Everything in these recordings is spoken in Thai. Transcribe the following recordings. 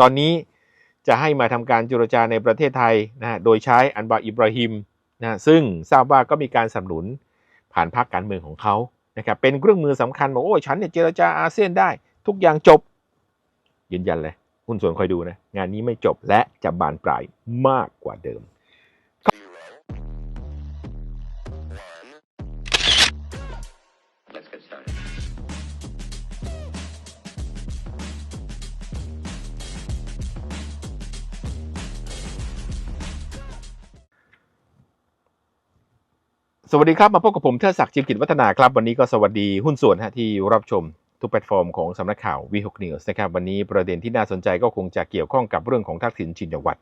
ตอนนี้จะให้มาทำการเจรจาในประเทศไทยนะฮะโดยใช้อันบาอิบราฮิมนะซึ่งทราบว่าก็มีการสนับสนุนผ่านพรรคการเมืองของเขานะครับเป็นเครื่องมือสำคัญบอกโอ้ฉันเนี่ยเจรจาอาเซียนได้ ทุกอย่างจบ ยืนยันเลยหุ้นส่วนคอยดูนะงานนี้ไม่จบและจะบานปลายมากกว่าเดิม สวัสดีครับ มาพบกับผมเทิดศักดิ์จิมกิจวัฒนาครับ วันนี้ก็สวัสดีหุ้นส่วนฮะที่รับชมทุกแพลตฟอร์มของสำนักข่าววีหกนิวส์นะครับ วันนี้ประเด็นที่น่าสนใจก็คงจะเกี่ยวข้องกับเรื่องของทักษิณชินวัตร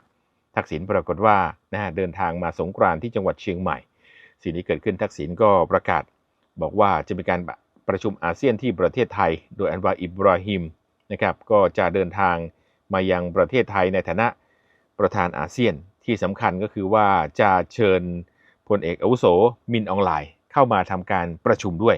ทักษิณปรากฏว่านะฮะเดินทางมาสงกรานต์ที่จังหวัดเชียงใหม่ สิ่งที่เกิดขึ้นทักษิณก็ประกาศ บอกว่าจะมีการประชุมอาเซียนที่ประเทศไทย โดยอันวาอิบราฮิมนะครับก็จะเดินทางมายังประเทศไทยในฐานะประธานอาเซียนที่สำคัญก็คือว่าจะเชิญ พลเอกอาวุโสมินอองไลน์เข้ามาทำการประชุมด้วย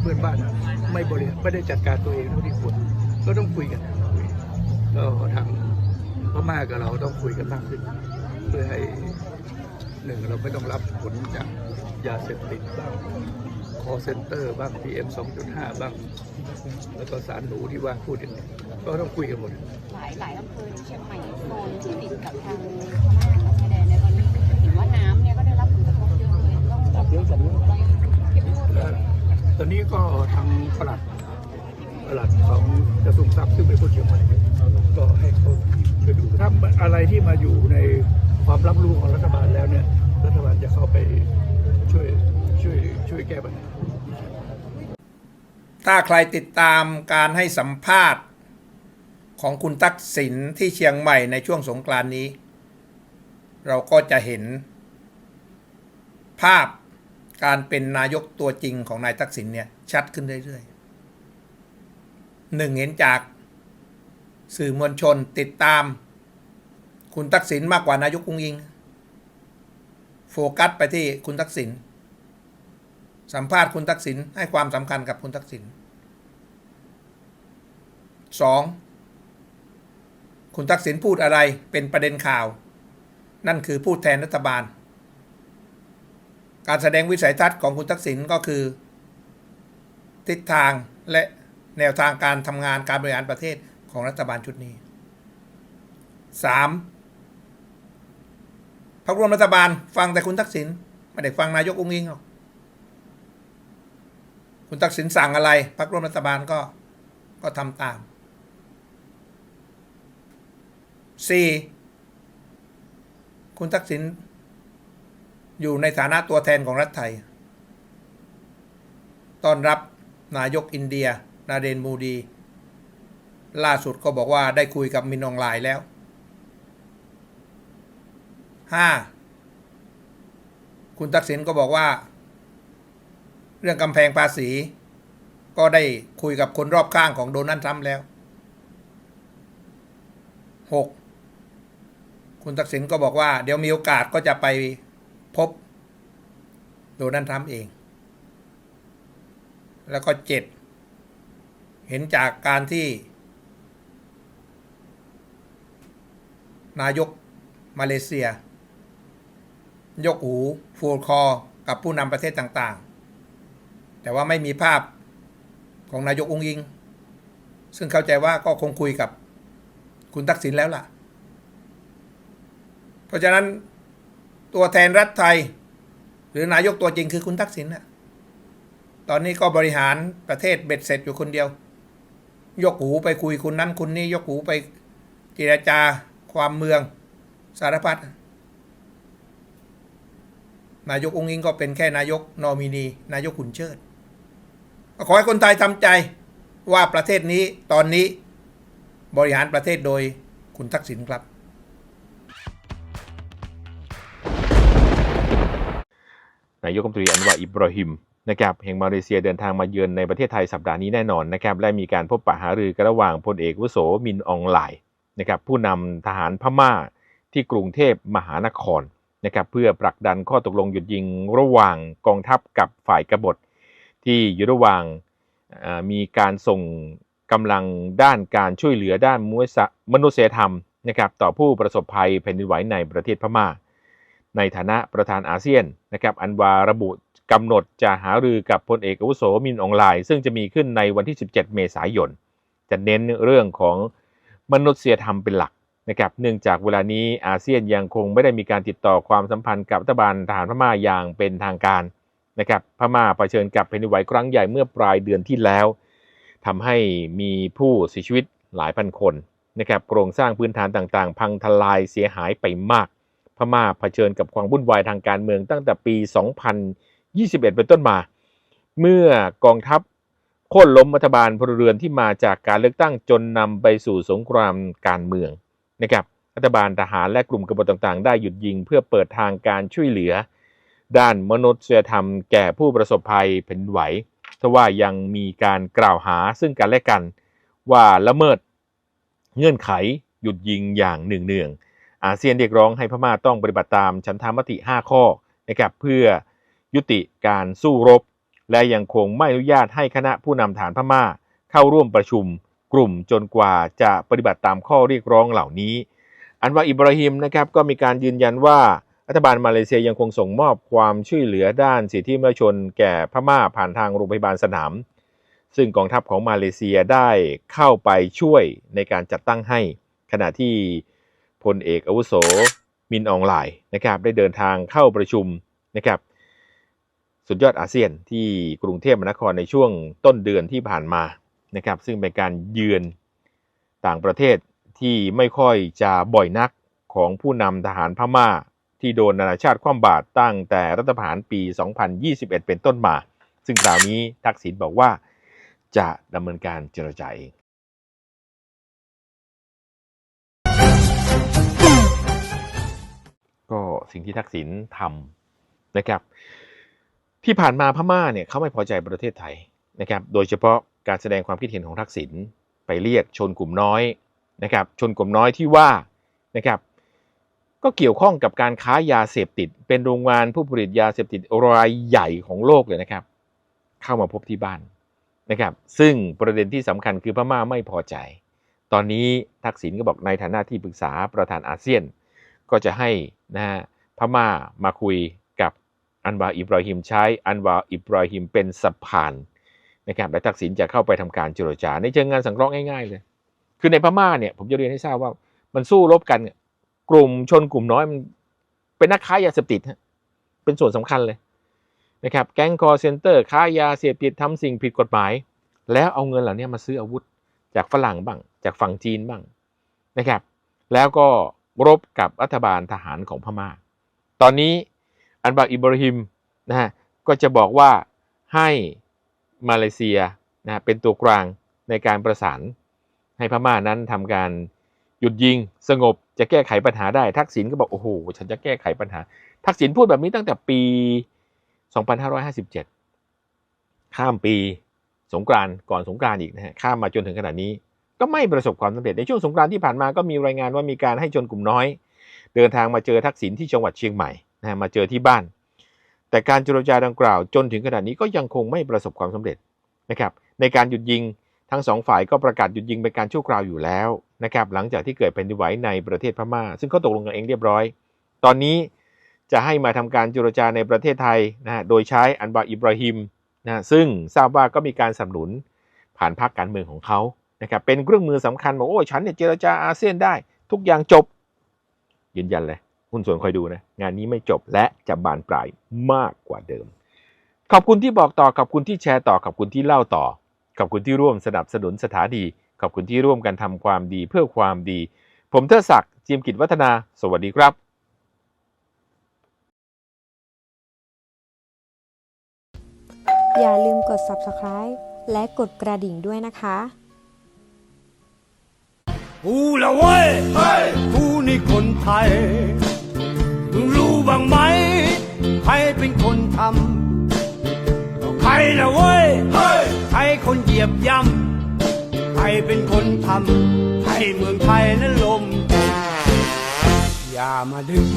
เพื่อนบ้านไม่บริไม่ได้จัดการตัวเองเท่าที่ควรก็ต้องคุยกันคุยก็ทางพม่ากับเราต้องคุยกันมากขึ้น เพื่อให้หนึ่งเราไม่ต้องรับผลจากยาเสพติดบ้างคอเซ็นเตอร์บ้าง PM 2.5 บ้าง แล้วก็สารหนูที่ว่าพูดอย่างนี้ก็ต้องคุยกันหมด หลายหลายอำเภอในเชียงใหม่โซนที่ติดกับทางพม่ากับชายแดนในวันนี้เห็นว่าน้ำเนี่ยก็ได้รับผลกระทบเยอะเลยต้องจับเยอะจับเยอะ ตอนนี้ก็ทางปลัดปลัดของกระทรวงทรัพย์ซึ่งเป็นผู้เชี่ยวชาญก็ให้เขาช่วยดูถ้าอะไรที่มาอยู่ในความรับรู้ของรัฐบาลแล้วเนี่ย รัฐบาลจะเข้าไปช่วยช่วยช่วยแก้ปัญหาถ้าใครติดตามการให้สัมภาษณ์ของคุณทักษิณที่เชียงใหม่ในช่วงสงกรานนี้ เราก็จะเห็นภาพ การเป็นนายกตัวจริงของนายทักษิณเนี่ยชัดขึ้นเรื่อยๆหนึ่งเห็นจากสื่อมวลชนติดตาม คุณทักษิณมากกว่านายกอุ้งอิง โฟกัสไปที่คุณทักษิณสัมภาษณ์คุณทักษิณให้ความสำคัญกับคุณทักษิณสองคุณทักษิณพูดอะไรเป็นประเด็นข่าว นั่นคือพูดแทนรัฐบาล การแสดงวิสัยทัศน์ของคุณทักษิณก็คือ ทิศทางและแนวทางการทำงานการบริหารประเทศของรัฐบาลชุดนี้ 3. พรรคร่วมรัฐบาลฟังแต่คุณทักษิณไม่ได้ฟังนายกองค์อิงหรอกคุณทักษิณสั่งอะไรพรรคร่วมรัฐบาลก็ก็ทำตาม 4. คุณทักษิณ อยู่ในฐานะตัวแทนของรัฐไทย ต้อนรับนายกอินเดีย นาเดนมูดี ล่าสุดก็บอกว่าได้คุยกับมินอองไลน์แล้ว 5. คุณทักษิณก็บอกว่า เรื่องกำแพงภาษี ก็ได้คุยกับคนรอบข้างของโดนัลด์ทรัมป์แล้ว 6. คุณทักษิณก็บอกว่าเดี๋ยวมีโอกาสก็จะไป พบโดนัลด์ทรัมป์เอง แล้วก็เจ็ดเห็นจากการที่ นายกมาเลเซีย ยกหูฟูลคอกับผู้นำประเทศต่างๆ แต่ว่าไม่มีภาพของนายกองยิง ซึ่งเข้าใจว่าก็คงคุยกับคุณทักษิณแล้วล่ะ เพราะฉะนั้น ตัวแทนรัฐไทย หรือนายกตัวจริงคือคุณทักษิณน่ะตอนนี้ก็บริหารประเทศเบ็ดเสร็จอยู่คนเดียว ยกหูไปคุยคุณนั้นคุณนี้ยกหูไปเจรจาความเมืองสารพัดนายกองค์อิงก็เป็นแค่นายกนอมินี นายกขุนเชิด ขอให้คนไทยทำใจว่าประเทศนี้ตอนนี้บริหารประเทศโดยคุณทักษิณครับ นายกรัฐมนตรีอันวาอิบราฮิมนะครับแห่งมาเลเซียเดินทางมาเยือนในประเทศไทยสัปดาห์นี้แน่นอนนะครับและมีการพบปะหารือกันระหว่างพลเอกวุโสมินอองไลนะครับผู้นำทหารพม่าที่กรุงเทพมหานครนะครับเพื่อผลักดันข้อตกลงหยุดยิงระหว่างกองทัพกับฝ่ายกบฏ ที่อยู่ระหว่างมีการส่งกำลังด้านการช่วยเหลือด้านมนุษยธรรมนะครับต่อผู้ประสบภัยแผ่นดินไหวในประเทศพม่า ในฐานะประธานอาเซียนนะครับอันวาระบุกำหนดจะหารือกับพลเอกอาวุโสมินอองไลน์ ซึ่งจะมีขึ้นในวันที่ 17 เมษายน จะเน้นเรื่องของมนุษยธรรมเป็นหลักนะครับเนื่องจากเวลานี้อาเซียนยังคงไม่ได้มีการติดต่อความสัมพันธ์กับรัฐบาลทหารพม่าอย่างเป็นทางการนะครับพม่าเผชิญกับแผ่นดินไหวครั้งใหญ่เมื่อปลายเดือนที่แล้วทำให้มีผู้เสียชีวิตหลายพันคนนะครับโครงสร้างพื้นฐานต่างๆ พังทลายเสียหายไปมาก ม่าเผชิญกับความวุ่นวายทางการเมืองตั้งแต่ปี 2021 เป็นต้นมา เมื่อกองทัพโค่นล้มรัฐบาลพลเรือนที่มาจากการเลือกตั้งจนนำไปสู่สงครามการเมืองนะครับรัฐบาลทหารและกลุ่มกบฏต่างๆ ได้หยุดยิงเพื่อเปิดทางการช่วยเหลือ ด้านมนุษยธรรมแก่ผู้ประสบภัยแผ่นดินไหวทว่ายังมีการกล่าวหาซึ่งกันและกัน ว่าละเมิดเงื่อนไขหยุดยิงอย่างหนึ่งเนืองๆ อาเซียนเรียกร้องให้พม่าต้องปฏิบัติตามฉันทามติ 5 ข้อนะครับเพื่อยุติการสู้รบ และยังคงไม่อนุญาตให้คณะผู้นำฐานพม่าเข้าร่วมประชุมกลุ่มจนกว่าจะปฏิบัติตามข้อเรียกร้องเหล่านี้ อันว่าอิบราฮิมนะครับก็มีการยืนยันว่ารัฐบาลมาเลเซียยังคงส่งมอบความช่วยเหลือด้านสิทธิมนุษยชนแก่พม่าผ่านทางโรงพยาบาลสนาม ซึ่งกองทัพของมาเลเซียได้เข้าไปช่วยในการจัดตั้งให้ ขณะที่ พลเอกอาวุโส มินอองไลน์นะครับได้เดินทางเข้าประชุมนะครับสุดยอดอาเซียนที่กรุงเทพมหานครในช่วงต้นเดือนที่ผ่านมานะครับซึ่งเป็นการเยือนต่างประเทศที่ไม่ค่อยจะบ่อยนักของผู้นำทหารพม่าที่โดนนานาชาติคว่ำบาตรตั้งแต่รัฐประหารปี 2021 เป็นต้นมา ซึ่งคราวนี้ทักษิณบอกว่าจะดำเนินการเจรจาเอง ก็สิ่งที่ทักษิณทำนะครับ ที่ผ่านมาพม่าเนี่ยเขาไม่พอใจประเทศไทยนะครับ โดยเฉพาะการแสดงความคิดเห็นของทักษิณไปเรียกชนกลุ่มน้อยนะครับ ชนกลุ่มน้อยที่ว่านะครับ ก็เกี่ยวข้องกับการค้ายาเสพติด เป็นโรงงานผู้ผลิตยาเสพติดรายใหญ่ของโลกเลยนะครับ เข้ามาพบที่บ้านนะครับ ซึ่งประเด็นที่สำคัญคือพม่าไม่พอใจ ตอนนี้ทักษิณก็บอกในฐานะที่ปรึกษาประธานอาเซียน ก็จะให้นะฮะพม่ามาคุยกับอันวาอิบราฮิมใช้อันวาอิบราฮิมเป็นสะพานนะครับและทักษิณจะเข้าไปทำการเจรจาในเชิงงานสังเคราะห์ง่ายๆเลย คือในพม่าเนี่ยผมจะเรียนให้ทราบว่ามันสู้รบกันเนี่ยกลุ่มชนกลุ่มน้อยมันเป็นนักค้ายาเสพติดเป็นส่วนสำคัญเลยนะครับแก๊งคอร์เซนเตอร์ค้ายาเสพติดทำสิ่งผิดกฎหมาย แล้วเอาเงินเหล่านี้มาซื้ออาวุธจากฝรั่งบ้างจากฝั่งจีนบ้างนะครับ แล้วก็ รบกับรัฐบาลทหารของพม่า ตอนนี้อันบากอิบราฮิมนะฮะก็จะบอกว่าให้มาเลเซียนะฮะเป็นตัวกลางในการประสานให้พม่านั้นทำการหยุดยิงสงบจะแก้ไขปัญหาได้ ทักษิณก็บอกโอ้โหฉันจะแก้ไขปัญหา ทักษิณพูดแบบนี้ตั้งแต่ปี 2557 ข้ามปีสงกรานก่อนสงกรานอีกนะฮะข้ามมาจนถึงขนาดนี้ ก็ไม่ประสบความสำเร็จในช่วงสงกรานที่ผ่านมาก็มีรายงานว่ามีการให้ชนกลุ่มน้อย เดินทางมาเจอทักษิณที่จังหวัดเชียงใหม่นะมาเจอที่บ้าน แต่การเจรจาดังกล่าว จนถึงขนาดนี้ก็ยังคงไม่ประสบความสำเร็จนะครับในการหยุดยิงทั้งสองฝ่ายก็ประกาศหยุดยิงเป็นการชั่วคราวอยู่แล้วนะครับหลังจากที่เกิดแผ่นดินไหวในประเทศพม่า ซึ่งเขาตกลงกันเองเรียบร้อย ตอนนี้จะให้มาทำการเจรจาในประเทศไทยนะฮะโดยใช้อันบาอิบราฮิมนะซึ่งทราบว่าก็มีการสนับสนุนผ่านพรรคการเมืองของเขา นะครับเป็นเครื่องมือสำคัญบอกโอ้ยฉันเนี่ยเจรจาอาเซียนได้ ทุกอย่างจบ ยืนยันเลยหุ้นส่วนคอยดูนะ งานนี้ไม่จบและจะบานปลายมากกว่าเดิม ขอบคุณที่บอกต่อขอบคุณที่แชร์ต่อขอบคุณที่เล่าต่อขอบคุณที่ร่วมสนับสนุนสถานีขอบคุณที่ร่วมกันทำความดีเพื่อความดี ผมเทดศักดิ์จิมกิจวัฒนา สวัสดีครับอย่าลืมกด subscribe และกดกระดิ่งด้วยนะคะ กูละเว้ยกูนี่คนไทย มึงรู้บ้างไหม ใครเป็นคนทำก็ใครละเว้ยใครคนเหยียบย่ำ ใครเป็นคนทำ ให้เมืองไทยนั้นลมอย่ามาดึง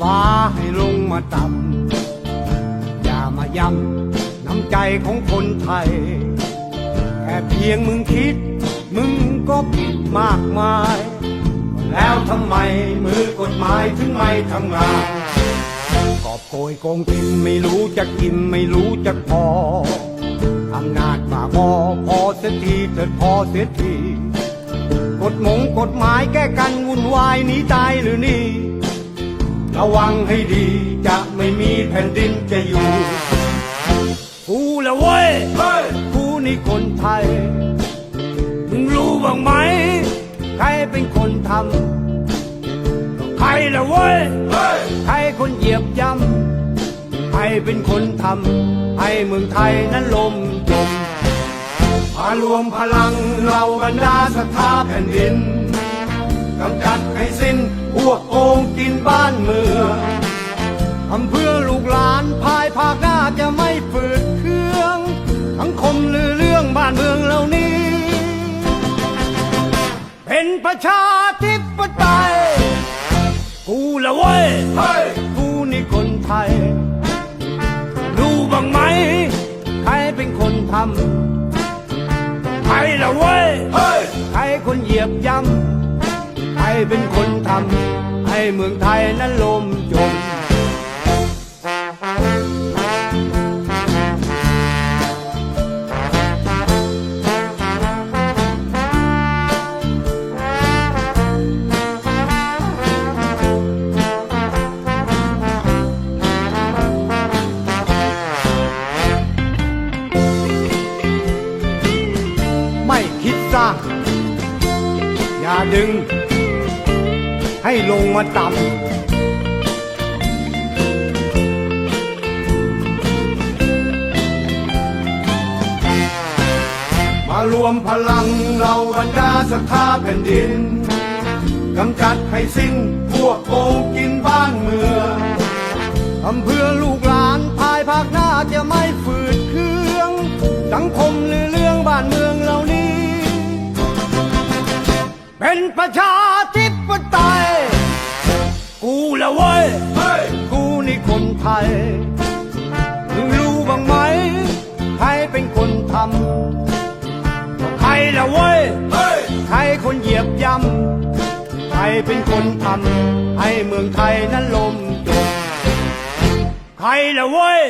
ฟ้าให้ลงมาต่ำ อย่ามาย้ำน้ำใจของคนไทย แค่เพียงมึงคิด มึงก็ผิดมากมาย แล้วทำไมมือกฎหมายถึงไม่ทำงาน กอบโกยโกงกินไม่รู้จะกินไม่รู้จะพออำนาจบากอพอเสียทีเถิดพอเสียทีกฎหมงกฎหมายแก้กันวุ่นวายหนีตายหรือนี่ ระวังให้ดีจะไม่มีแผ่นดินจะอยู่กูละเว้ยกูนี่คนไทยมึงรู้ บ้างไหม ใครเป็นคนทำ ใครละเว้ย ใครคนเหยียบย่ำ ใครเป็นคนทำ ให้เมืองไทยนั้นลมจมมารวมพลังเราบรรดาสถาแผ่นดินกำจัดให้สิ้นพวกโกงกินบ้านเมืองทำเพื่อ ชาธิปไตย กูละเว้ยกูนี่คนไทย รู้บ้างไหม ใครเป็นคนทำใครละเว้ยใครคนเหยียบย่ำใครเป็นคนทำให้เมืองไทยนั้นลมจมไม่ ให้ลงมาต่ำมารวมพลังเราบรรดาสถาแผ่นดินกำจัดให้สิ้นพวกโกงกินบ้านเมืองทำเพื่อลูกหลานภายภาคหน้าจะไม่ฝืดเคือง สังคมหรือเรื่องบ้านเมืองเหล่านี้ เป็นประชาธิปไตย ทยมึงรู้บ้างไหม ใครเป็นคนทำใครละเว้ย ใครคนเหยียบย่ำใครเป็นคนทำให้เมืองไทยนั้นลมจมใครละเว้ย